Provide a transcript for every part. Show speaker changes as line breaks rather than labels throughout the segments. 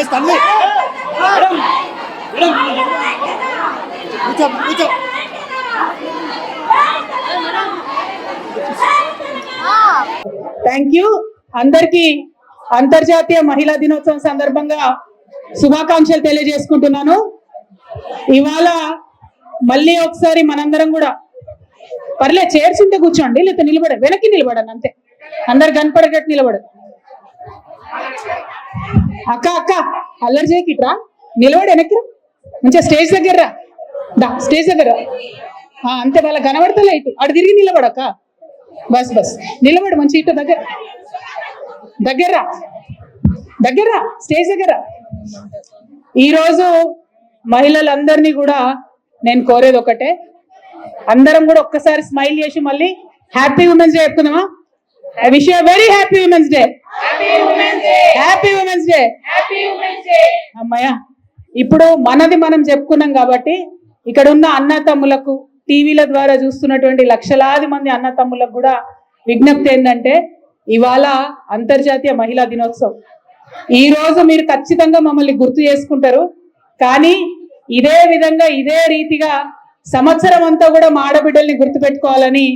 Guys కూర్చో కూర్చో.
Thank you అందరికీ అంతర్జాతీయ మహిళా దినోత్సవం సందర్భంగా శుభాకాంక్షలు తెలియజేసుకుంటున్నాను. ఇవాళ మళ్ళీ ఒకసారి మనందరం కూడా పర్లే చైర్స్ ఉంటే కూర్చోండి లేకపోతే నిలబడ వెనక్కి నిలబడండి అంతే. అందరు కనపడేటట్టు నిలబడ. అక్క అక్క అల్లరి చేయకిట్రా? నిలబడి వెనక్కి. మంచిగా స్టేజ్ దగ్గర రా దా స్టేజ్ దగ్గర అంతే వాళ్ళ కనబడతలే ఇటు. అటు తిరిగి నిలబడక్క బస్ బస్. నిలబడు మంచి ఇటు దగ్గర దగ్గర రా. దగ్గర స్టేజ్ దగ్గర ఈరోజు మహిళలందరినీ కూడా నేను కోరేది ఒకటే. అందరం కూడా ఒక్కసారి స్మైల్ చేసి మళ్ళీ happy women's day చెప్పుకుందామా I wish you very happy women's day happy women's day అమ్మయ్య ఇప్పుడు మనది మనం చెప్పుకున్నాం కాబట్టి ఇక్కడ ఉన్న అన్న తమ్ములకు టీవీల ద్వారా చూస్తున్నటువంటి లక్షలాది మంది అన్న తమ్ములకు కూడా విజ్ఞప్తి ఏంటంటే ఇవాళ అంతర్జాతీయ మహిళా దినోత్సవం. ఈ రోజు మీరు ఖచ్చితంగా మమ్మల్ని గుర్తు చేసుకుంటారు. కానీ ఇదే విధంగా ఇదే రీతిగా సంవత్సరం అంతా కూడా మా ఆడబిడ్డల్ని గుర్తుపెట్టుకోవాలని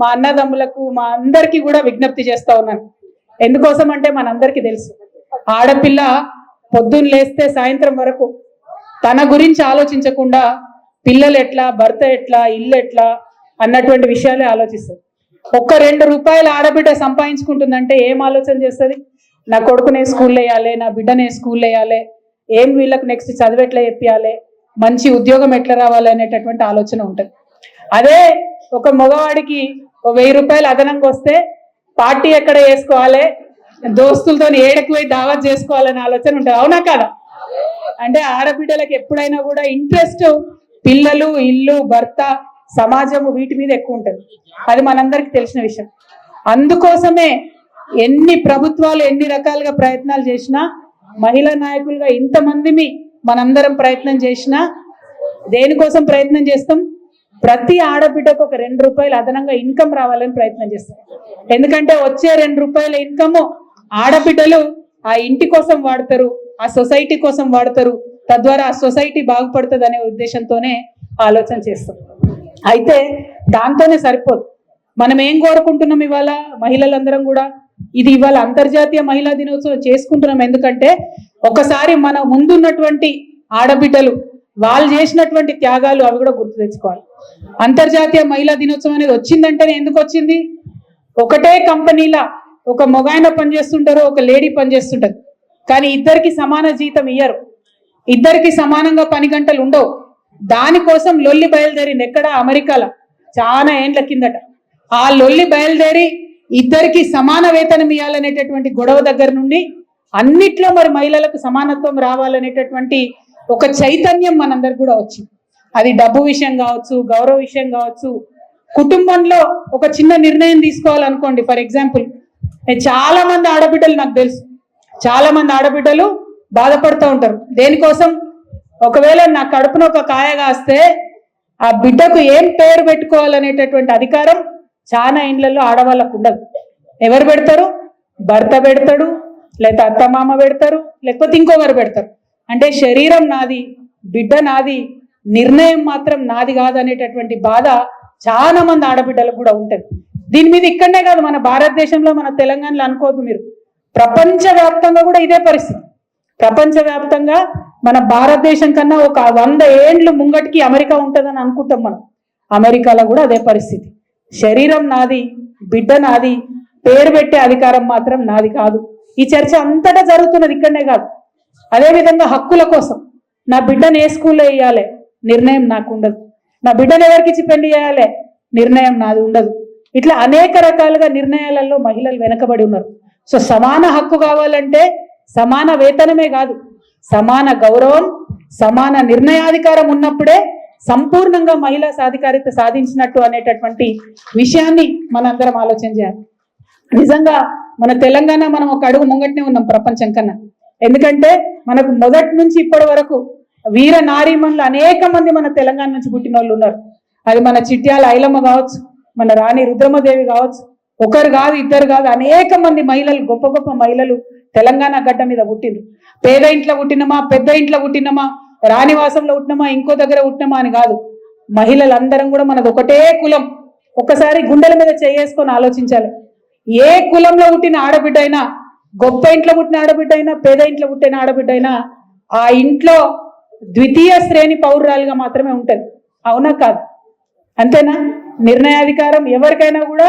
మా అన్నదమ్ములకు మా అందరికీ కూడా విజ్ఞప్తి చేస్తా ఉన్నాను. ఎందుకోసం అంటే మనందరికీ తెలుసు. ఆడపిల్ల పొద్దున్న లేస్తే సాయంత్రం వరకు తన గురించి ఆలోచించకుండా పిల్లలు ఎట్లా భర్త ఎట్లా ఇల్లు ఎట్లా అన్నటువంటి విషయాలే ఆలోచిస్తారు ఒక్క రెండు రూపాయల ఆడబిడ్డ సంపాదించుకుంటుందంటే ఏం ఆలోచన చేస్తుంది? నా కొడుకునే స్కూల్ వేయాలి నా బిడ్డనే స్కూల్ వేయాలి ఏం వీళ్ళకి నెక్స్ట్ చదువు ఎట్లా చెప్పాలి మంచి ఉద్యోగం ఎట్లా రావాలి అనేటటువంటి ఆలోచన ఉంటుంది. అదే ఒక మగవాడికి వెయ్యి రూపాయలు అదనంగా వస్తే పార్టీ ఎక్కడ వేసుకోవాలి? దోస్తులతో ఏడకి పోయి దావత్ చేసుకోవాలనే ఆలోచన ఉంటుంది. అవునా కదా? అంటే ఆడబిడ్డలకు ఎప్పుడైనా కూడా ఇంట్రెస్ట్ పిల్లలు ఇల్లు భర్త సమాజము వీటి మీద ఎక్కువ ఉంటుంది. అది మనందరికి తెలిసిన విషయం. అందుకోసమే ఎన్ని ప్రభుత్వాలు ఎన్ని రకాలుగా ప్రయత్నాలు చేసినా మహిళా నాయకులుగా ఇంతమందిని మనందరం ప్రయత్నం చేసినా దేనికోసం ప్రయత్నం చేస్తాం? ప్రతి ఆడబిడ్డకు ఒక రెండు రూపాయలు అదనంగా ఇన్కమ్ రావాలని ప్రయత్నం చేస్తారు. ఎందుకంటే వచ్చే రెండు రూపాయల ఇన్కమ్ ఆడబిడ్డలు ఆ ఇంటి కోసం వాడతారు ఆ సొసైటీ కోసం వాడతారు తద్వారా ఆ సొసైటీ బాగుపడుతుంది అనే ఉద్దేశంతోనే ఆలోచన చేస్తాం అయితే దాంతోనే సరిపోదు. మనం ఏం కోరుకుంటున్నాం ఇవాళ? మహిళలందరం కూడా ఇది ఇవాళ అంతర్జాతీయ మహిళా దినోత్సవం చేసుకుంటున్నాం. ఎందుకంటే ఒకసారి మన ముందున్నటువంటి ఆడబిడ్డలు వాళ్ళు చేసినటువంటి త్యాగాలు అవి కూడా గుర్తు తెచ్చుకోవాలి. అంతర్జాతీయ మహిళా దినోత్సవం అనేది వచ్చిందంటేనే ఎందుకు వచ్చింది? ఒకటే కంపెనీలా ఒక మొగాయన పనిచేస్తుంటారు ఒక లేడీ పనిచేస్తుంటారు కానీ ఇద్దరికి సమాన జీతం ఇయ్యరు. ఇద్దరికి సమానంగా పని గంటలు ఉండవు. దానికోసం లొల్లి బయలుదేరింది ఎక్కడ? అమెరికాలో. చాలా ఏండ్ల కిందట. ఆ లొల్లి బయలుదేరి ఇద్దరికి సమాన వేతనం ఇవ్వాలనేటటువంటి గొడవ దగ్గర నుండి అన్నిట్లో మరి మహిళలకు సమానత్వం రావాలనేటటువంటి ఒక చైతన్యం మనందరికి కూడా వచ్చింది. అది డబ్బు విషయం కావచ్చు గౌరవ విషయం కావచ్చు. కుటుంబంలో ఒక చిన్న నిర్ణయం తీసుకోవాలనుకోండి ఫర్ ఎగ్జాంపుల్ చాలా మంది ఆడబిడ్డలు నాకు తెలుసు. చాలా మంది ఆడబిడ్డలు బాధపడుతూ ఉంటారు. దేనికోసం? ఒకవేళ నా కడుపున ఒక కాయ కాస్తే ఆ బిడ్డకు ఏం పేరు పెట్టుకోవాలనేటటువంటి అధికారం చాలా ఇండ్లలో ఆడవాళ్ళకు ఉండదు. ఎవరు పెడతారు? భర్త పెడతాడు లేకపోతే అత్తమామ పెడతారు లేకపోతే ఇంకొకరు పెడతారు. అంటే శరీరం నాది బిడ్డ నాది నిర్ణయం మాత్రం నాది కాదు అనేటటువంటి బాధ చాలా మంది ఆడబిడ్డలకు కూడా ఉంటుంది. దీని మీద ఇక్కడనే కాదు మన భారతదేశంలో మన తెలంగాణలో అనుకోదు మీరు. ప్రపంచ వ్యాప్తంగా కూడా ఇదే పరిస్థితి. ప్రపంచ వ్యాప్తంగా మన భారతదేశం కన్నా ఒక వంద ఏండ్లు ముంగటికి అమెరికా ఉంటుందని అనుకుంటాం మనం. అమెరికాలో కూడా అదే పరిస్థితి. శరీరం నాది బిడ్డ నాది పేరు పెట్టే అధికారం మాత్రం నాది కాదు. ఈ చర్చ అంతటా జరుగుతున్నది ఇక్కడనే కాదు. అదేవిధంగా హక్కుల కోసం నా బిడ్డను ఏ స్కూల్లో వేయాలి? నిర్ణయం నాకు ఉండదు. నా బిడ్డను ఎవరికిచ్చి పెళ్ళి చేయాలి? నిర్ణయం నాది ఉండదు. ఇట్లా అనేక రకాలుగా నిర్ణయాలలో మహిళలు వెనకబడి ఉన్నారు. సో సమాన హక్కు కావాలంటే సమాన వేతనమే కాదు. సమాన గౌరవం సమాన నిర్ణయాధికారం ఉన్నప్పుడే సంపూర్ణంగా మహిళా సాధికారిత సాధించినట్టు అనేటటువంటి విషయాన్ని మనందరం ఆలోచన చేయాలి. నిజంగా మన తెలంగాణ మనం ఒక అడుగు ముంగట్నే ఉన్నాం ప్రపంచం కన్నా. ఎందుకంటే మనకు మొదటి నుంచి ఇప్పటి వరకు వీర నారీమణులు అనేక మంది మన తెలంగాణ నుంచి పుట్టిన వాళ్ళు ఉన్నారు. అది మన చిట్యాల ఐలమ్మ కావచ్చు మన రాణి రుద్రమదేవి కావచ్చు ఒకరు కాదు ఇద్దరు కాదు అనేక మంది మహిళలు గొప్ప గొప్ప మహిళలు తెలంగాణ గడ్డ మీద పుట్టిండ్రు. పేద ఇంట్లో పుట్టినమా పెద్ద ఇంట్లో పుట్టినమా రాణివాసంలో పుట్టినమా ఇంకో దగ్గర పుట్టినమా అని కాదు. మహిళలందరం కూడా మనది ఒకటే కులం. ఒక్కసారి గుండెల మీద చేసుకొని ఆలోచించాలి. ఏ కులంలో పుట్టిన ఆడబిడ్డ అయినా గొప్ప ఇంట్లో పుట్టిన ఆడబిడ్డ అయినా పేద ఇంట్లో పుట్టిన ఆడబిడ్డ అయినా ఆ ఇంట్లో ద్వితీయ శ్రేణి పౌరురాలుగా మాత్రమే ఉంటుంది అవునా కాదు? అంతేనా? నిర్ణయాధికారం ఎవరికైనా కూడా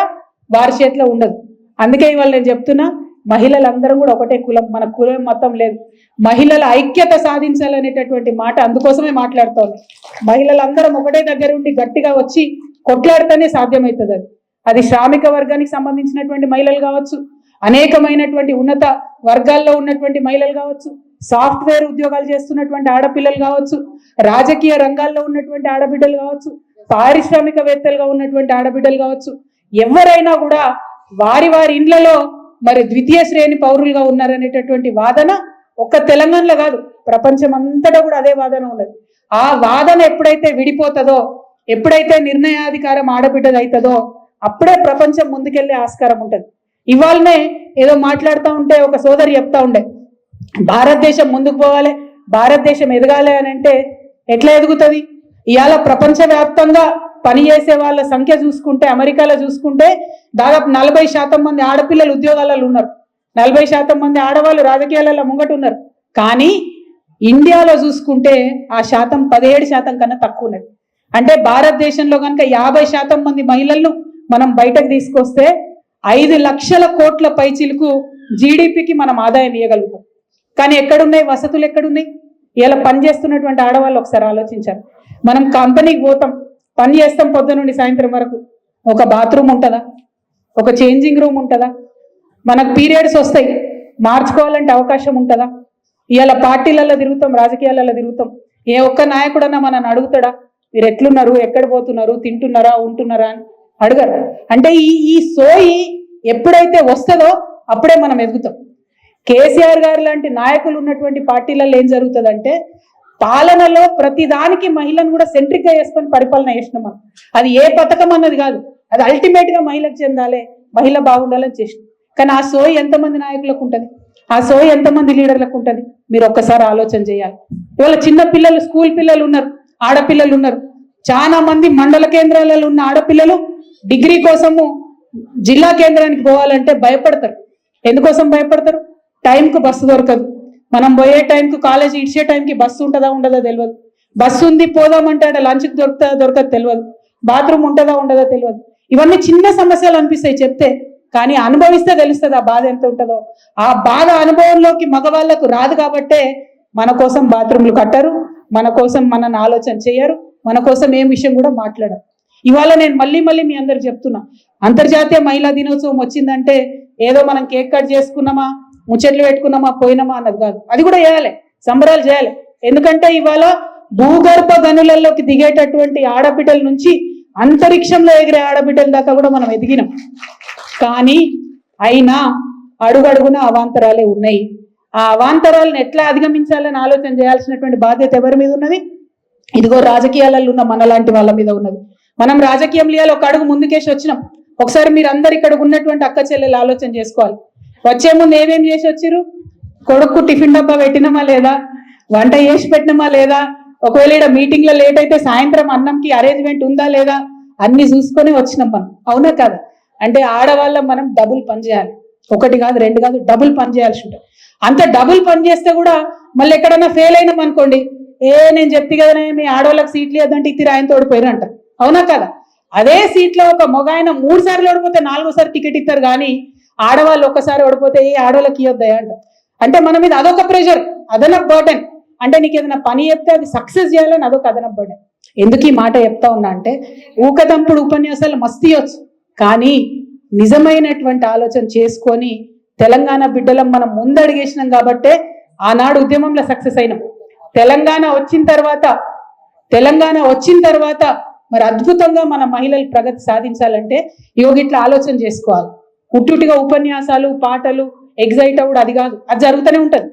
వారి చేతిలో ఉండదు. అందుకే ఇవాళ నేను చెప్తున్నా మహిళలందరం కూడా ఒకటే కులం మన కులం మొత్తం లేదు. మహిళల ఐక్యత సాధించాలనేటటువంటి మాట అందుకోసమే మాట్లాడుతోంది. మహిళలందరం ఒకటే దగ్గర ఉండి గట్టిగా వచ్చి కొట్లాడితేనే సాధ్యమవుతుంది అది. అది శ్రామిక వర్గానికి సంబంధించినటువంటి మహిళలు కావచ్చు అనేకమైనటువంటి ఉన్నత వర్గాల్లో ఉన్నటువంటి మహిళలు కావచ్చు సాఫ్ట్వేర్ ఉద్యోగాలు చేస్తున్నటువంటి ఆడపిల్లలు కావచ్చు రాజకీయ రంగాల్లో ఉన్నటువంటి ఆడబిడ్డలు కావచ్చు పారిశ్రామికవేత్తలుగా ఉన్నటువంటి ఆడబిడ్డలు కావచ్చు ఎవరైనా కూడా వారి వారి ఇండ్లలో మరి ద్వితీయ శ్రేణి పౌరులుగా ఉన్నారనేటటువంటి వాదన ఒక్క తెలంగాణలో కాదు ప్రపంచం అంతటా కూడా అదే వాదన ఉన్నది. ఆ వాదన ఎప్పుడైతే విడిపోతుందో ఎప్పుడైతే నిర్ణయాధికారం ఆడబిడ్డదవుతుందో అప్పుడే ప్రపంచం ముందుకెళ్ళే ఆస్కారం ఉంటుంది. ఇవాళనే ఏదో మాట్లాడుతూ ఉంటే ఒక సోదరి చెప్తా ఉండే భారతదేశం ముందుకు పోవాలి భారతదేశం ఎదగాలి అని అంటే ఎట్లా ఎదుగుతుంది? ఇవాళ ప్రపంచవ్యాప్తంగా పనిచేసే వాళ్ళ సంఖ్య చూసుకుంటే అమెరికాలో చూసుకుంటే దాదాపు నలభై శాతం మంది ఆడపిల్లలు ఉద్యోగాలలో ఉన్నారు. నలభై శాతం మంది ఆడవాళ్ళు రాజకీయాలలో ముంగట ఉన్నారు. కానీ ఇండియాలో చూసుకుంటే ఆ శాతం పదిహేడు శాతం కన్నా తక్కువ ఉన్నది. అంటే భారతదేశంలో కనుక యాభై శాతం మంది మహిళలను మనం బయటకు తీసుకొస్తే ఐదు లక్షల కోట్ల పైచీలకు జీడిపికి మనం ఆదాయం ఇవ్వగలుగుతాం కానీ ఎక్కడున్నాయి? వసతులు ఎక్కడున్నాయి? ఇలా పని చేస్తున్నటువంటి ఆడవాళ్ళు ఒకసారి ఆలోచించారు మనం కంపెనీకి పోతాం. పని చేస్తాం పొద్దు నుండి సాయంత్రం వరకు. ఒక బాత్రూమ్ ఉంటుందా? ఒక చేంజింగ్ రూమ్ ఉంటుందా? మనకు పీరియడ్స్ వస్తాయి. మార్చుకోవాలంటే అవకాశం ఉంటుందా? ఇవాళ పార్టీలలో తిరుగుతాం రాజకీయాలలో తిరుగుతాం. ఏ ఒక్క నాయకుడన్నా మనని అడుగుతాడా? మీరు ఎట్లున్నారు? ఎక్కడ పోతున్నారు? తింటున్నారా? ఉంటున్నారా? అని అడగరు. అంటే ఈ ఈ సోయి ఎప్పుడైతే వస్తుందో అప్పుడే మనం ఎదుగుతాం. కేసీఆర్ గారు లాంటి నాయకులు ఉన్నటువంటి పార్టీలలో ఏం జరుగుతుందంటే పాలనలో ప్రతిదానికి మహిళను కూడా సెంట్రిక్ వేసుకొని పరిపాలన చేసినాం మనం. అది ఏ పథకం అన్నది కాదు. అది అల్టిమేట్గా మహిళకు చెందాలి మహిళ బాగుండాలని చేసినాం. కానీ ఆ సోయి ఎంతమంది నాయకులకు ఉంటుంది? ఆ సోయి ఎంతమంది లీడర్లకు ఉంటుంది? మీరు ఒక్కసారి ఆలోచన చేయాలి. ఇవాళ చిన్న పిల్లలు స్కూల్ పిల్లలు ఉన్నారు ఆడపిల్లలు ఉన్నారు. చాలా మంది మండల కేంద్రాలలో ఉన్న ఆడపిల్లలు డిగ్రీ కోసము జిల్లా కేంద్రానికి పోవాలంటే భయపడతారు. ఎందుకోసం భయపడతారు? టైంకు బస్సు దొరకదు. మనం పోయే టైంకు కాలేజీ ఇచ్చే టైంకి బస్సు ఉంటుందా ఉండదో తెలియదు బస్సు ఉంది పోదామంటే ఆడ లంచ్కి దొరుకుతుందా దొరకదు తెలియదు బాత్రూమ్ ఉంటుందా ఉండదా తెలియదు ఇవన్నీ చిన్న సమస్యలు అనిపిస్తాయి చెప్తే కానీ అనుభవిస్తే తెలుస్తుంది ఆ బాధ ఎంత ఉంటుందో. ఆ బాధ అనుభవంలోకి మగవాళ్ళకు రాదు కాబట్టే మన కోసం బాత్రూమ్లు కట్టరు మన కోసం మనని ఆలోచన చేయరు మన కోసం ఏం విషయం కూడా మాట్లాడం ఇవాళ నేను మళ్ళీ మళ్ళీ మీ అందరికి చెప్తున్నా. అంతర్జాతీయ మహిళా దినోత్సవం వచ్చిందంటే ఏదో మనం కేక్ కట్ చేసుకున్నామా ముచ్చట్లు పెట్టుకున్నామా పోయినామా అన్నది కాదు. అది కూడా చేయాలి. సంబరాలు చేయాలి. ఎందుకంటే ఇవాళ భూగర్భ గనులలోకి దిగేటటువంటి ఆడబిడ్డల నుంచి అంతరిక్షంలో ఎగిరే ఆడబిడ్డల దాకా కూడా మనం ఎదిగినాం. కానీ అయినా అడుగడుగున అవాంతరాలే ఉన్నాయి. ఆ అవాంతరాలను ఎట్లా అధిగమించాలని ఆలోచన చేయాల్సినటువంటి బాధ్యత ఎవరి మీద ఉన్నది? ఇదిగో రాజకీయాలలో ఉన్న మనలాంటి వాళ్ళ మీద ఉన్నది. మనం రాజకీయంలో ఒక అడుగు ముందుకేసి వచ్చినాం. ఒకసారి మీరు అందరు ఇక్కడ ఉన్నటువంటి అక్క చెల్లెలు ఆలోచన చేసుకోవాలి. వచ్చే ముందు ఏమేం చేసి వచ్చిర్రు? కొడుకు టిఫిన్ డబ్బా పెట్టినమా లేదా? వంట చేసి పెట్టినమా లేదా? ఒకవేళ ఇక్కడ మీటింగ్లో లేట్ అయితే సాయంత్రం అన్నంకి అరేంజ్మెంట్ ఉందా లేదా? అన్ని చూసుకొని వచ్చినాం మనం. అవునా కదా? అంటే ఆడవాళ్ళ మనం డబుల్ పని చేయాలి. ఒకటి కాదు రెండు కాదు డబుల్ పని చేయాల్సి ఉంటుంది. అంత డబుల్ పని చేస్తే కూడా మళ్ళీ ఎక్కడన్నా ఫెయిల్ అయినాం అనుకోండి ఏ నేను చెప్తే కదనే మీ ఆడవాళ్ళకి సీట్లు ఇద్దంటే ఇత్తిరి ఆయన తోడిపోయారు అవునా కదా? అదే సీట్లో ఒక మగ ఆయన మూడు సార్లు ఓడిపోతే నాలుగోసారి టికెట్ ఇస్తారు కానీ ఆడవాళ్ళు ఒక్కసారి ఓడిపోతే ఏ ఆడవాళ్ళకి ఇవ్వద్దా అంట. అంటే మన మీద అదొక ప్రెషర్ అదనపు బర్డెన్ అంటే నీకు ఏదైనా పని చెప్తే అది సక్సెస్ చేయాలని అదొక అదనపు బర్డెన్ ఎందుకు ఈ మాట చెప్తా ఉన్నా అంటే ఊకదంపుడు ఉపన్యాసాలు మస్తు ఇవ్వచ్చు. కానీ నిజమైనటువంటి ఆలోచన చేసుకొని తెలంగాణ బిడ్డలం మనం ముందడిగేసినాం కాబట్టే ఆనాడు ఉద్యమంలో సక్సెస్ అయినాం. తెలంగాణ వచ్చిన తర్వాత తెలంగాణ వచ్చిన తర్వాత మరి అద్భుతంగా మన మహిళలు ప్రగతి సాధించాలంటే యోగి ఇట్లా ఆలోచన చేసుకోవాలి. ఉట్టుటిగా ఉపన్యాసాలు పాటలు ఎగ్జైట్ అవుడు అది కాదు అది జరుగుతూనే ఉంటుంది.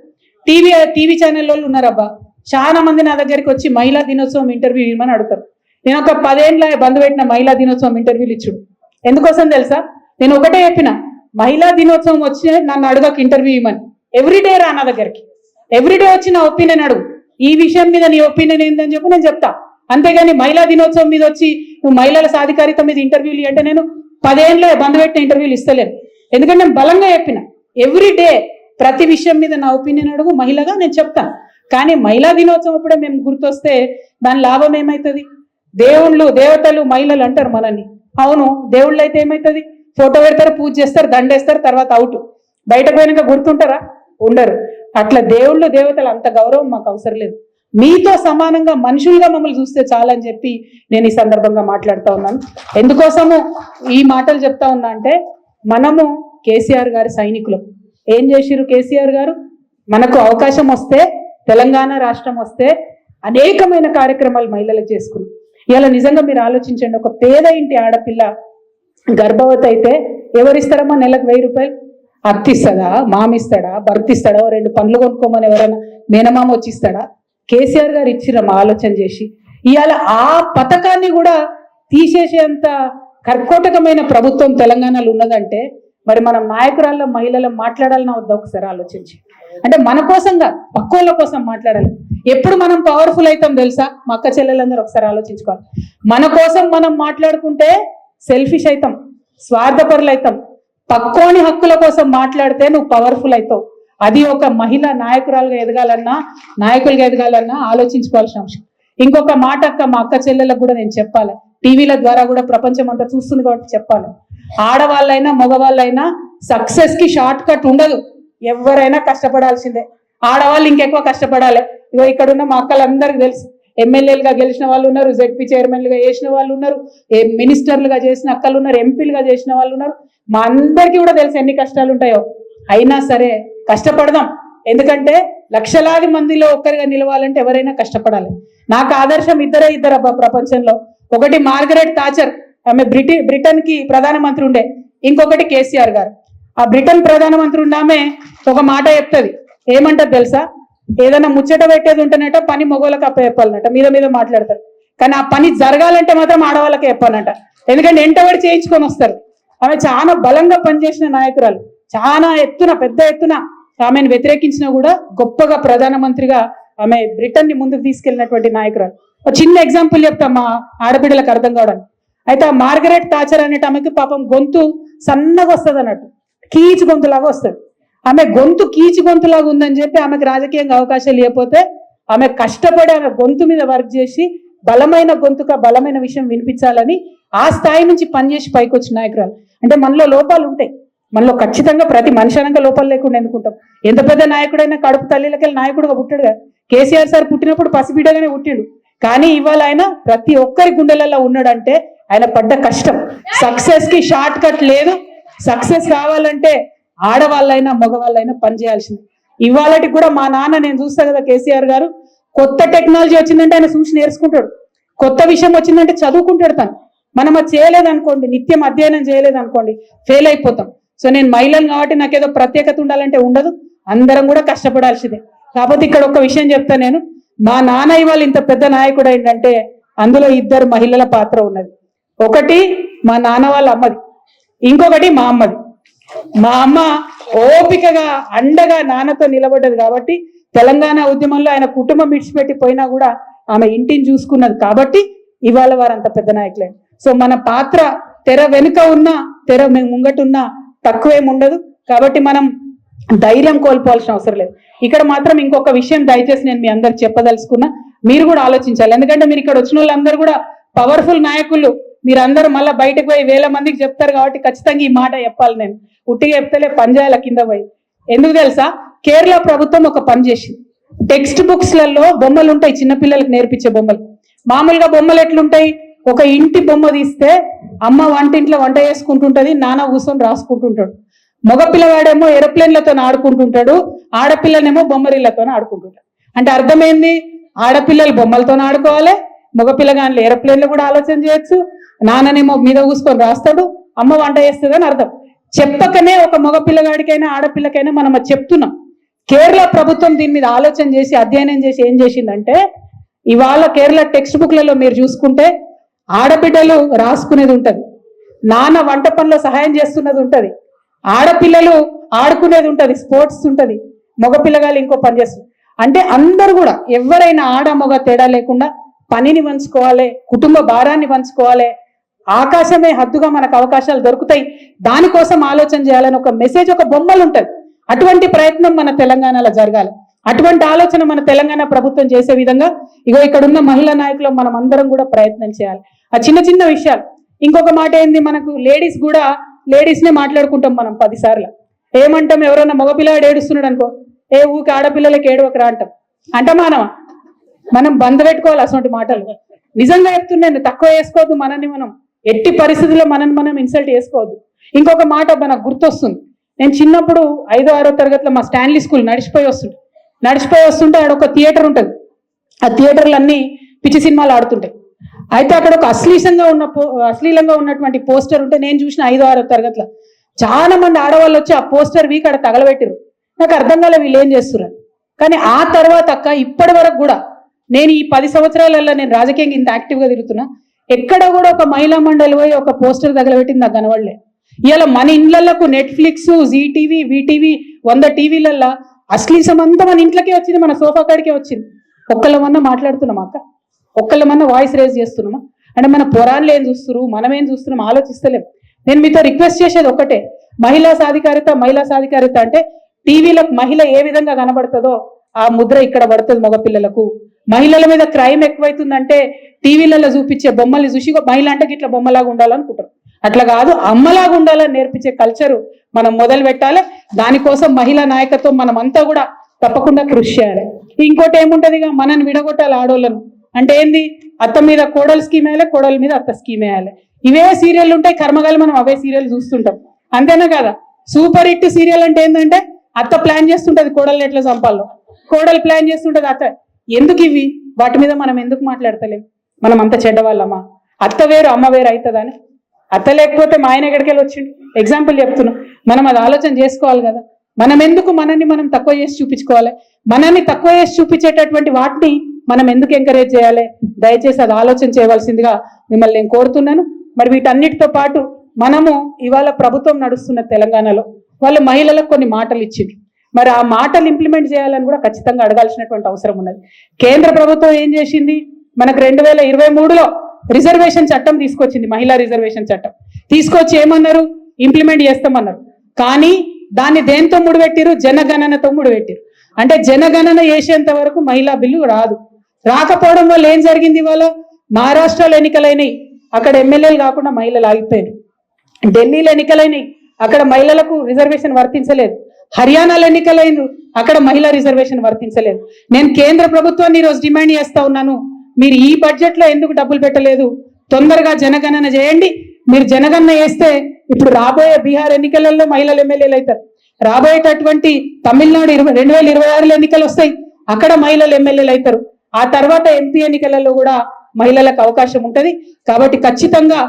టీవీ టీవీ ఛానల్ వాళ్ళు ఉన్నారబ్బా. చాలా మంది నా దగ్గరికి వచ్చి మహిళా దినోత్సవం ఇంటర్వ్యూ ఇవ్వమని అడుగుతారు. నేను ఒక పదేండ్ల బంద్ పెట్టిన మహిళా దినోత్సవం ఇంటర్వ్యూలు ఇచ్చుడు. ఎందుకోసం తెలుసా? నేను ఒకటే చెప్పిన మహిళా దినోత్సవం వచ్చి నన్ను అడగక ఇంటర్వ్యూ ఇవ్వమని. ఎవ్రీడే రా నా దగ్గరికి. ఎవ్రీడే వచ్చి నా ఒపీనియన్ అడుగు. ఈ విషయం మీద నీ ఒపీనియన్ ఏందని చెప్పి నేను చెప్తా. అంతేగాని మహిళా దినోత్సవం మీద వచ్చి నువ్వు మహిళల సాధికారిత మీద ఇంటర్వ్యూలు అంటే నేను పదేళ్ళలో బంద్ పెట్టిన ఇంటర్వ్యూలు ఇస్తలేను. ఎందుకంటే నేను బలంగా చెప్పిన. ఎవ్రీ డే ప్రతి విషయం మీద నా ఒపీనియన్ అడుగు మహిళగా నేను చెప్తాను కానీ మహిళా దినోత్సవం అప్పుడే మేము గుర్తొస్తే దాని లాభం ఏమవుతుంది దేవుళ్ళు దేవతలు మహిళలు అంటారు మనల్ని. అవును దేవుళ్ళు అయితే ఏమవుతుంది ఫోటో పెడతారు పూజ చేస్తారు దండేస్తారు తర్వాత అవుట్. బయటకు పోయినాక గుర్తుంటారా? ఉండరు. అట్లా దేవుళ్ళు దేవతలు అంత గౌరవం మాకు అవసరం లేదు. మీతో సమానంగా మనుషులుగా మమ్మల్ని చూస్తే చాలని చెప్పి నేను ఈ సందర్భంగా మాట్లాడుతూ ఉన్నాను. ఎందుకోసము ఈ మాటలు చెప్తా ఉన్నా అంటే మనము కేసీఆర్ గారి సైనికులు. ఏం చేసిరు కేసీఆర్ గారు? మనకు అవకాశం వస్తే తెలంగాణ రాష్ట్రం వస్తే అనేకమైన కార్యక్రమాలు మహిళలకు చేసుకున్నాం ఇలా నిజంగా మీరు ఆలోచించండి ఒక పేద ఇంటి ఆడపిల్ల గర్భవతి అయితే ఎవరిస్తారమ్మా నెలకు వెయ్యి రూపాయలు? అర్థిస్తాడా? మామిస్తాడా? భర్తిస్తాడా? ఓ రెండు పండ్లు కొనుక్కోమని ఎవరైనా మేనమామ వచ్చి ఇస్తాడా కేసీఆర్ గారు ఇచ్చిరమ్మ ఆలోచన చేసి ఇవాళ ఆ పథకాన్ని కూడా తీసేసేంత కర్కోటకమైన ప్రభుత్వం తెలంగాణలో ఉన్నదంటే మరి మనం నాయకురాళ్ళ మహిళల మాట్లాడాలని వద్దా ఒకసారి ఆలోచించి? అంటే మన కోసంగా పక్కోళ్ళ కోసం మాట్లాడాలి. ఎప్పుడు మనం పవర్ఫుల్ అవుతాం తెలుసా? మా అక్క చెల్లెలందరూ ఒకసారి ఆలోచించుకోవాలి. మన కోసం మనం మాట్లాడుకుంటే సెల్ఫిష్ అవుతాం స్వార్థపరులు అవుతాం పక్కోని హక్కుల కోసం మాట్లాడితే నువ్వు పవర్ఫుల్ అవుతావు అది ఒక మహిళ నాయకురాలుగా ఎదగాలన్నా నాయకులుగా ఎదగాలన్నా ఆలోచించుకోవాల్సిన అంశం ఇంకొక మాట అక్క మా అక్క చెల్లెలకు కూడా నేను చెప్పాలి. టీవీల ద్వారా కూడా ప్రపంచం అంతా చూస్తుంది కాబట్టి చెప్పాలి. ఆడవాళ్ళైనా మగవాళ్ళైనా సక్సెస్కి షార్ట్ కట్ ఉండదు. ఎవరైనా కష్టపడాల్సిందే. ఆడవాళ్ళు ఇంకెక్కువ కష్టపడాలి. ఇగో ఇక్కడ ఉన్న మా అక్కలందరికీ తెలుసు. ఎమ్మెల్యేలుగా గెలిచిన వాళ్ళు ఉన్నారు జెడ్పీ చైర్మన్లుగా చేసిన వాళ్ళు ఉన్నారు ఏ మినిస్టర్లుగా చేసిన అక్కలు ఉన్నారు ఎంపీలుగా చేసిన వాళ్ళు ఉన్నారు. మా అందరికీ కూడా తెలుసు ఎన్ని కష్టాలు ఉంటాయో. అయినా సరే కష్టపడదాం. ఎందుకంటే లక్షలాది మందిలో ఒక్కరిగా నిలవాలంటే ఎవరైనా కష్టపడాలి. నాకు ఆదర్శం ఇద్దరే ఇద్దరబ్బా ప్రపంచంలో. ఒకటి మార్గరెట్ థాచర్ ఆమె బ్రిటి బ్రిటన్కి ప్రధానమంత్రి ఉండే. ఇంకొకటి కేసీఆర్ గారు. ఆ బ్రిటన్ ప్రధానమంత్రి ఉన్నామే ఒక మాట చెప్తుంది. ఏమంటారు తెలుసా? ఏదైనా ముచ్చట పెట్టేది ఉంటేనట పని మగవాళ్ళకి అప్ప చెప్పాలన్నట మీద మీద మాట్లాడతారు. కానీ ఆ పని జరగాలంటే మాత్రం ఆడవాళ్ళకే చెప్పాలంట ఎందుకంటే ఎంటబడి చేయించుకొని వస్తారు. ఆమె చాలా బలంగా పనిచేసిన నాయకురాలు. చాలా ఎత్తున పెద్ద ఎత్తున ఆమెను వ్యతిరేకించినా కూడా గొప్పగా ప్రధానమంత్రిగా ఆమె బ్రిటన్ని ముందుకు తీసుకెళ్ళినటువంటి నాయకురాలు. ఒక చిన్న ఎగ్జాంపుల్ చెప్తా మా ఆడబిడ్డలకు అర్థం కావడానికి అయితే ఆ మార్గరెట్ తాచర్ అనేట ఆమెకి పాపం గొంతు సన్నగా వస్తుంది అన్నట్టు కీచు గొంతులాగా వస్తుంది. ఆమె గొంతు కీచి గొంతులాగా ఉందని చెప్పి ఆమెకు రాజకీయంగా అవకాశాలు లేకపోతే ఆమె కష్టపడి ఆమె గొంతు మీద వర్క్ చేసి బలమైన గొంతుక బలమైన విషయం వినిపించాలని ఆ స్థాయి నుంచి పనిచేసి పైకి వచ్చిన నాయకురాలు. అంటే మనలో లోపాలు ఉంటాయి. మనలో ఖచ్చితంగా ప్రతి మనిషి అనగా లోపాలు లేకుండా ఎందుకుంటాం? ఎంత పెద్ద నాయకుడైనా కడుపు తల్లిలకెళ్ళి నాయకుడుగా పుట్టాడుగా కేసీఆర్ సార్ పుట్టినప్పుడు పసిబిడ్డగానే పుట్టిండు. కానీ ఇవాళ ఆయన ప్రతి ఒక్కరి గుండెలలో ఉన్నాడంటే ఆయన పడ్డ కష్టం. సక్సెస్కి షార్ట్ కట్ లేదు. సక్సెస్ కావాలంటే ఆడవాళ్ళైనా మగవాళ్ళైనా పని చేయాల్సింది. ఇవాళకి కూడా మా నాన్న నేను చూస్తా కదా కేసీఆర్ గారు కొత్త టెక్నాలజీ వచ్చిందంటే ఆయన చూసి నేర్చుకుంటాడు. కొత్త విషయం వచ్చిందంటే చదువుకుంటాడు తను. మనం అది చేయలేదనుకోండి నిత్యం అధ్యయనం చేయలేదనుకోండి ఫెయిల్ అయిపోతాం. సో నేను మహిళను కాబట్టి నాకేదో ప్రత్యేకత ఉండాలంటే ఉండదు అందరం కూడా కష్టపడాల్సిందే. కాకపోతే ఇక్కడ ఒక విషయం చెప్తా నేను మా నాన్న ఇవాళ ఇంత పెద్ద నాయకుడు ఏంటంటే అందులో ఇద్దరు మహిళల పాత్ర ఉన్నది. ఒకటి మా నాన్న వాళ్ళ అమ్మది ఇంకొకటి మా అమ్మది. మా అమ్మ ఓపికగా అండగా నాన్నతో నిలబడ్డది కాబట్టి తెలంగాణ ఉద్యమంలో ఆయన కుటుంబం విడిచిపెట్టి పోయినా కూడా ఆమె ఇంటిని చూసుకున్నది కాబట్టి ఇవాళ వారు అంత పెద్ద నాయకులే. సో మన పాత్ర తెర వెనుక ఉన్నా తెర ముంగటున్నా తక్కువేం ఉండదు. కాబట్టి మనం ధైర్యం కోల్పోవాల్సిన అవసరం లేదు. ఇక్కడ మాత్రం ఇంకొక విషయం దయచేసి నేను మీ అందరికి చెప్పదలుచుకున్నా. మీరు కూడా ఆలోచించాలి. ఎందుకంటే మీరు ఇక్కడ వచ్చిన వాళ్ళందరూ కూడా పవర్ఫుల్ నాయకులు. మీరందరూ మళ్ళీ బయటకు పోయి వేల మందికి చెప్తారు కాబట్టి ఖచ్చితంగా ఈ మాట చెప్పాలి నేను. ఉట్టిగా చెప్తేలే పంజాయాల కింద పోయి. ఎందుకు తెలుసా? కేరళ ప్రభుత్వం ఒక పని చేసింది. టెక్స్ట్ బుక్స్లలో బొమ్మలు ఉంటాయి చిన్నపిల్లలకు నేర్పించే బొమ్మలు. మామూలుగా బొమ్మలు ఎట్లుంటాయి? ఒక ఇంటి బొమ్మ తీస్తే అమ్మ వంటింట్లో వంట చేసుకుంటుంటది నాన్న కూర్చొని రాసుకుంటుంటాడు. మగపిల్లవాడేమో ఏరోప్లేన్లతో ఆడుకుంటుంటాడు ఆడపిల్లనేమో బొమ్మరిళ్ళతో ఆడుకుంటుంటాడు. అంటే అర్థమైంది? ఆడపిల్లలు బొమ్మలతో ఆడుకోవాలి మగ ఏరోప్లేన్లో ఏరోప్లేన్లు కూడా ఆలోచన చేయొచ్చు. నాన్ననేమో మీద కూసుకొని రాస్తాడు. అమ్మ వంట చేస్తుందని అర్థం. చెప్పకనే ఒక మగ పిల్లగాడికైనా ఆడపిల్లకైనా మనం చెప్తున్నాం. కేరళ ప్రభుత్వం దీని మీద ఆలోచన చేసి అధ్యయనం చేసి ఏం చేసిందంటే ఇవాళ కేరళ టెక్స్ట్ బుక్లలో మీరు చూసుకుంటే ఆడబిడ్డలు రాసుకునేది ఉంటుంది. నాన్న వంట పనిలో సహాయం చేస్తున్నది ఉంటుంది. ఆడపిల్లలు ఆడుకునేది ఉంటుంది. స్పోర్ట్స్ ఉంటుంది. మగ పిల్లగాలు ఇంకో పని చేస్తుంది అంటే అందరు కూడా ఎవరైనా ఆడ మగ తేడా లేకుండా పనిని పంచుకోవాలి కుటుంబ భారాన్ని పంచుకోవాలి ఆకాశమే హద్దుగా మనకు అవకాశాలు దొరుకుతాయి. దానికోసం ఆలోచన చేయాలని ఒక మెసేజ్ ఒక బొమ్మలు ఉంటుంది అటువంటి ప్రయత్నం మన తెలంగాణలో జరగాలి. అటువంటి ఆలోచన మన తెలంగాణ ప్రభుత్వం చేసే విధంగా ఇగో ఇక్కడ ఉన్న మహిళా నాయకులు మనం అందరం కూడా ప్రయత్నం చేయాలి. ఆ చిన్న చిన్న విషయాలు. ఇంకొక మాట ఏంది మనకు? లేడీస్ కూడా లేడీస్నే మాట్లాడుకుంటాం మనం పదిసార్లు ఏమంటాం? ఎవరైనా మగపిల్లాడు ఏడుస్తున్నాడు అనుకో. ఏ ఊకి ఆడపిల్లలకి ఏడవకరా అంటాం. అంటమానమా? మనం బంద్ పెట్టుకోవాలి అటువంటి మాటలు. నిజంగా చెప్తున్నాను తక్కువ వేసుకోవద్దు మనల్ని మనం. ఎట్టి పరిస్థితుల్లో మనల్ని మనం ఇన్సల్ట్ చేసుకోవద్దు. ఇంకొక మాట మనకు గుర్తొస్తుంది. నేను చిన్నప్పుడు ఐదో ఆరో తరగతిలో మా స్టాన్లీ స్కూల్ నడిచిపోయి వస్తుంటే నడిచిపోయి వస్తుంటే ఆడ ఒక థియేటర్ ఉంటుంది. ఆ థియేటర్లు అన్ని పిచ్చి సినిమాలు ఆడుతుంటాయి అయితే అక్కడ ఒక అశ్లీలంగా ఉన్న పో అశ్లీలంగా ఉన్నటువంటి పోస్టర్ ఉంటే నేను చూసిన ఐదో ఆరో తరగతిలో. చాలా మంది ఆడవాళ్ళు వచ్చి ఆ పోస్టర్ వీక్ అక్కడ తగలబెట్టారు నాకు అర్థం కాలే వీళ్ళు ఏం చేస్తున్నారు కానీ ఆ తర్వాత అక్క ఇప్పటి వరకు కూడా నేను ఈ పది సంవత్సరాలలో నేను రాజకీయంగా ఇంత యాక్టివ్గా తిరుగుతున్నా ఎక్కడ కూడా ఒక మహిళా మండలి పోయి ఒక పోస్టర్ తగలబెట్టింది నాకు కనవడలే ఇవాళ మన ఇండ్లకు నెట్ఫ్లిక్స్ జీ టీవీ వీటీవీ వంద టీవీలల్లో అశ్లీసం అంతా మన ఇంట్లోకే వచ్చింది మన సోఫా కాడికే వచ్చింది. ఒక్కళ్ళమన్నా మాట్లాడుతున్నాం అక్క? ఒక్కళ్ళమన్నా వాయిస్ రేజ్ చేస్తున్నామా? అంటే మన పొరాన్లు ఏం చూస్తున్నారు మనం ఏం చూస్తున్నాం ఆలోచిస్తలేం. నేను మీతో రిక్వెస్ట్ చేసేది ఒకటే మహిళా సాధికారిత మహిళా సాధికారిత అంటే టీవీలో మహిళ ఏ విధంగా కనబడుతుందో ఆ ముద్ర ఇక్కడ పడుతుంది మగపిల్లలకు. మహిళల మీద క్రైమ్ ఎక్కువైతుందంటే టీవీలలో చూపించే బొమ్మల్ని చూసి మహిళ అంటే ఇట్లా బొమ్మలాగా ఉండాలనుకుంటారు. అట్లా కాదు అమ్మలాగా ఉండాలని నేర్పించే కల్చరు మనం మొదలు పెట్టాలి. దానికోసం మహిళా నాయకత్వం మనం అంతా కూడా తప్పకుండా కృషి చేయాలి. ఇంకోటి ఏముంటది ఇక మనని విడగొట్టాలి ఆడోళ్ళను. అంటే ఏంది? అత్త మీద కోడలు స్కీమ్ వేయాలి కోడల మీద అత్త స్కీమ్ వేయాలి. ఇవే సీరియల్ ఉంటాయి కర్మగాలి మనం అవే సీరియల్ చూస్తుంటాం. అంతేనా కదా? సూపర్ హిట్ సీరియల్ అంటే ఏంటంటే అత్త ప్లాన్ చేస్తుంటది కోడల్ని ఎట్లా చంపాలో. కోడలు ప్లాన్ చేస్తుంటది అత్త ఎందుకు ఇవి వాటి మీద మనం ఎందుకు మాట్లాడతలేం? మనం అంత చెడ్డవాళ్ళమ్మా అత్త వేరు అమ్మ వేరు అవుతుందని అత్త లేకపోతే మా ఆయన ఎక్కడికి వెళ్ళి వచ్చిండు? ఎగ్జాంపుల్ చెప్తున్నాం. మనం అది ఆలోచన చేసుకోవాలి కదా. మనం ఎందుకు మనల్ని మనం తక్కువ చేసి చూపించుకోవాలి? మనల్ని తక్కువ చేసి చూపించేటటువంటి వాటిని మనం ఎందుకు ఎంకరేజ్ చేయాలి? దయచేసి అది ఆలోచన చేయవలసిందిగా మిమ్మల్ని నేను కోరుతున్నాను. మరి వీటన్నిటితో పాటు మనము ఇవాళ ప్రభుత్వం నడుస్తున్న తెలంగాణలో వాళ్ళు మహిళలకు కొన్ని మాటలు ఇచ్చిండ్రు మరి ఆ మాటలు ఇంప్లిమెంట్ చేయాలని కూడా ఖచ్చితంగా అడగాల్సినటువంటి అవసరం ఉన్నది. కేంద్ర ప్రభుత్వం ఏం చేసింది? మనకు రెండు వేల ఇరవై మూడులో రిజర్వేషన్ చట్టం తీసుకొచ్చింది మహిళా రిజర్వేషన్ చట్టం. తీసుకొచ్చి ఏమన్నారు? ఇంప్లిమెంట్ చేస్తామన్నారు. కానీ దాన్ని దేంతో ముడిపెట్టిరు జనగణనతో ముడిపెట్టిరు అంటే జనగణన చేసేంత వరకు మహిళా బిల్లు రాదు. రాకపోవడం వల్ల ఏం జరిగింది ఇవాళ? మహారాష్ట్రలో ఎన్నికలైనవి అక్కడ ఎమ్మెల్యేలు కాకుండా మహిళలు ఆగిపోయారు ఢిల్లీలో ఎన్నికలైనవి అక్కడ మహిళలకు రిజర్వేషన్ వర్తించలేదు. హర్యానాలో ఎన్నికలైనరు అక్కడ మహిళా రిజర్వేషన్ వర్తించలేదు. నేను కేంద్ర ప్రభుత్వాన్ని ఈరోజు డిమాండ్ చేస్తా ఉన్నాను. మీరు ఈ బడ్జెట్లో ఎందుకు డబ్బులు పెట్టలేదు? తొందరగా జనగణన చేయండి. మీరు జనగణన చేస్తే ఇప్పుడు రాబోయే బీహార్ ఎన్నికలలో మహిళలు ఎమ్మెల్యేలు అవుతారు. రాబోయేటటువంటి తమిళనాడు ఇరవై రెండు వేల ఇరవై ఆరులో ఎన్నికలు వస్తాయి. అక్కడ మహిళలు ఎమ్మెల్యేలు అవుతారు. ఆ తర్వాత ఎంపీ ఎన్నికలలో కూడా మహిళలకు అవకాశం ఉంటుంది. కాబట్టి ఖచ్చితంగా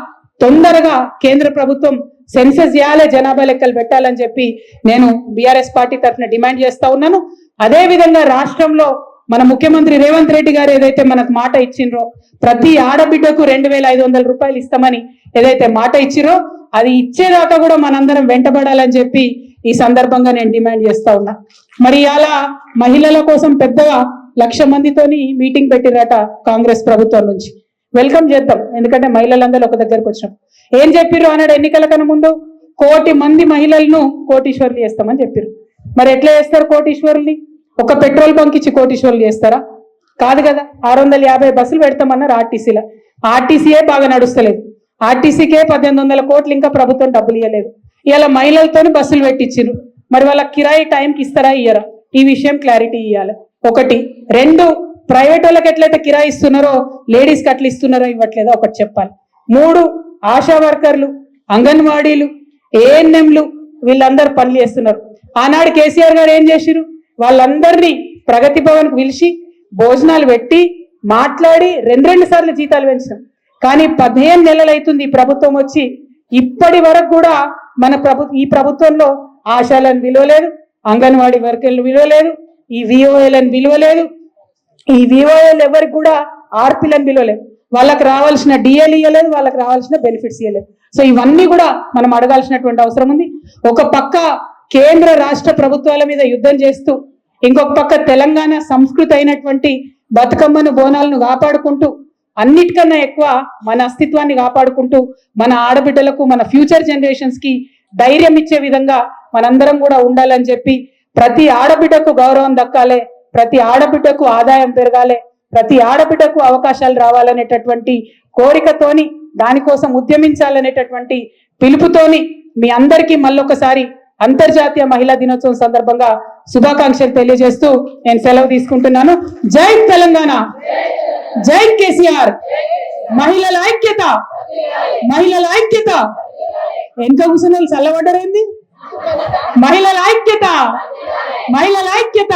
తొందరగా కేంద్ర ప్రభుత్వం సెన్సెస్ చేయాలి జనాభా లెక్కలు పెట్టాలని చెప్పి నేను బీఆర్ఎస్ పార్టీ తరఫున డిమాండ్ చేస్తా ఉన్నాను. అదే విధంగా రాష్ట్రంలో మన ముఖ్యమంత్రి రేవంత్ రెడ్డి గారు ఏదైతే మనకు మాట ఇచ్చిండ్రో ప్రతి ఆడబిడ్డకు రెండు వేల ఐదు వందల రూపాయలు ఇస్తామని ఏదైతే మాట ఇచ్చిరో అది ఇచ్చేదాకా కూడా మనందరం వెంటబడాలని చెప్పి ఈ సందర్భంగా నేను డిమాండ్ చేస్తా ఉన్నా. మరి అలా మహిళల కోసం పెద్దగా లక్ష మందితోని మీటింగ్ పెట్టిరట కాంగ్రెస్ ప్రభుత్వం నుంచి. వెల్కమ్ చేద్దాం. ఎందుకంటే మహిళలందరూ ఒక దగ్గరకు వచ్చినాం. ఏం చెప్పిర్రు అన్నాడు? ఎన్నికల కన్నా ముందు కోటి మంది మహిళలను కోటీశ్వరులు చేస్తామని చెప్పారు మరి ఎట్లా చేస్తారు కోటీశ్వరుల్ని? ఒక పెట్రోల్ బంక్ ఇచ్చి కోటీశ్వరులు చేస్తారా? కాదు కదా ఆరు వందల యాభై బస్సులు పెడతామన్నారు ఆర్టీసీలో. ఆర్టీసీయే బాగా నడుస్తలేదు. ఆర్టీసీకే పద్దెనిమిది వందల కోట్లు ఇంకా ప్రభుత్వం డబ్బులు ఇవ్వలేదు ఇలా మహిళలతో బస్సులు పెట్టించారు మరి వాళ్ళ కిరాయి టైంకి ఇస్తారా ఇయ్యరా? ఈ విషయం క్లారిటీ ఇవ్వాలి ఒకటి. రెండు ప్రైవేట్ వాళ్ళకి ఎట్లయితే కిరాయి ఇస్తున్నారో లేడీస్కి అట్లా ఇస్తున్నారో ఇవ్వట్లేదో? ఒకటి చెప్పాలి. మూడు ఆశా వర్కర్లు అంగన్వాడీలు ఏఎన్ఎంలు వీళ్ళందరూ పనులు చేస్తున్నారు. ఆనాడు కేసీఆర్ గారు ఏం చేసిరు వాళ్ళందరినీ ప్రగతి భవన్కు పిలిచి భోజనాలు పెట్టి మాట్లాడి రెండు రెండు సార్లు జీతాలు పెంచినాం కానీ పదిహేను నెలలు అవుతుంది ప్రభుత్వం వచ్చి ఇప్పటి వరకు కూడా మన ప్రభు ఈ ప్రభుత్వంలో ఆశాలను విలువలేదు అంగన్వాడీ వర్కర్లు విలువలేదు ఈ విఓఏలను విలువలేదు ఈ వివోఏలు ఎవరికి కూడా ఆర్పీలను పిలవలేదు వాళ్ళకి రావాల్సిన డిఎల్ ఇవ్వలేదు వాళ్ళకి రావాల్సిన బెనిఫిట్స్ ఇవ్వలేదు సో ఇవన్నీ కూడా మనం అడగాల్సినటువంటి అవసరం ఉంది. ఒక పక్క కేంద్ర రాష్ట్ర ప్రభుత్వాల మీద యుద్ధం చేస్తూ ఇంకొక పక్క తెలంగాణ సంస్కృతి అయినటువంటి బతుకమ్మను బోనాలను కాపాడుకుంటూ అన్నిటికన్నా ఎక్కువ మన అస్తిత్వాన్ని కాపాడుకుంటూ మన ఆడబిడ్డలకు మన ఫ్యూచర్ జనరేషన్స్కి ధైర్యం ఇచ్చే విధంగా మనందరం కూడా ఉండాలని చెప్పి ప్రతి ఆడబిడ్డకు గౌరవం దక్కాలే ప్రతి ఆడబిడ్డకు ఆదాయం పెరగాలి ప్రతి ఆడబిడ్డకు అవకాశాలు రావాలనేటటువంటి కోరికతోని దానికోసం ఉద్యమించాలనేటటువంటి పిలుపుతోని మీ అందరికీ మళ్ళొకసారి అంతర్జాతీయ మహిళా దినోత్సవం సందర్భంగా శుభాకాంక్షలు తెలియజేస్తూ నేను సెలవు తీసుకుంటున్నాను. జై తెలంగాణ! జై కేసీఆర్! మహిళల ఐక్యత! మహిళల ఐక్యత! ఎంత కూర్చున్న చల్లబడ్డరైంది? మహిళల ఐక్యత! మహిళల ఐక్యత!